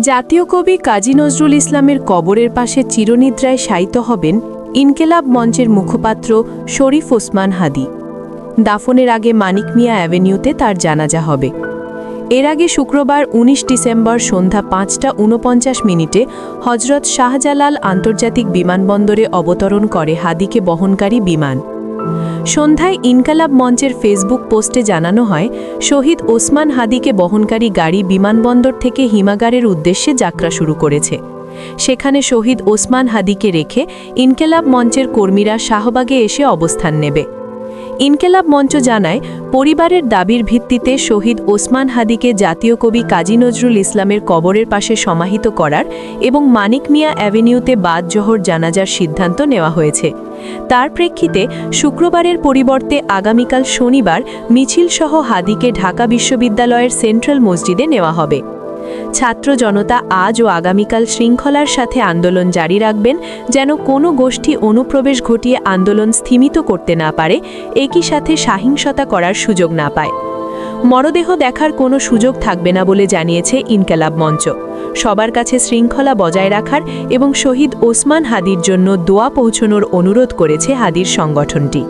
জাতীয় কবি কাজী নজরুল ইসলামের কবরের পাশে চিরনিদ্রায় শায়িত হবেন ইনকেলাব মঞ্চের মুখপাত্র শরীফ ওসমান হাদি। দাফনের আগে মানিক মিয়া অ্যাভিনিউতে তার জানাজা হবে। এর আগে শুক্রবার ১৯ ডিসেম্বর সন্ধ্যা পাঁচটা উনপঞ্চাশ মিনিটে হজরত শাহজালাল আন্তর্জাতিক বিমানবন্দরে অবতরণ করে হাদিকে বহনকারী বিমান। সন্ধ্যায় ইনকালাব মঞ্চের ফেসবুক পোস্টে জানানো হয়, শহীদ ওসমান হাদিকে বহনকারী গাড়ি বিমানবন্দর থেকে হিমাগারের উদ্দেশ্যে যাত্রা শুরু করেছে। সেখানে শহীদ ওসমান হাদিকে রেখে ইনকেলাব মঞ্চের কর্মীরা শাহবাগে এসে অবস্থান নেবে। ইনকেলাব মঞ্চ জানায়, পরিবারের দাবির ভিত্তিতে শহীদ ওসমান হাদিকে জাতীয় কবি কাজী নজরুল ইসলামের কবরের পাশে সমাহিত করার এবং মানিক মিয়া অ্যাভিনিউতে বাদ জোহর জানাজার সিদ্ধান্ত নেওয়া হয়েছে। তার প্রেক্ষিতে, শুক্রবারের পরিবর্তে আগামীকাল শনিবার মিছিলসহ হাদিকে ঢাকা বিশ্ববিদ্যালয়ের সেন্ট্রাল মসজিদে নেওয়া হবে। ছাত্র জনতা আজ ও আগামীকাল শৃঙ্খলার সাথে আন্দোলন জারি রাখবেন, যেন কোনো গোষ্ঠী অনুপ্রবেশ ঘটিয়ে আন্দোলন স্থিমিত করতে না পারে, একই সাথে সাহিংসতা করার সুযোগ না পায়। মরদেহ দেখার কোনো সুযোগ থাকবে না বলে জানিয়েছে ইনকালাব মঞ্চ। সবার কাছে শৃঙ্খলা বজায় রাখার এবং শহীদ ওসমান হাদির জন্য দোয়া পৌঁছনোর অনুরোধ করেছে হাদির সংগঠনটি।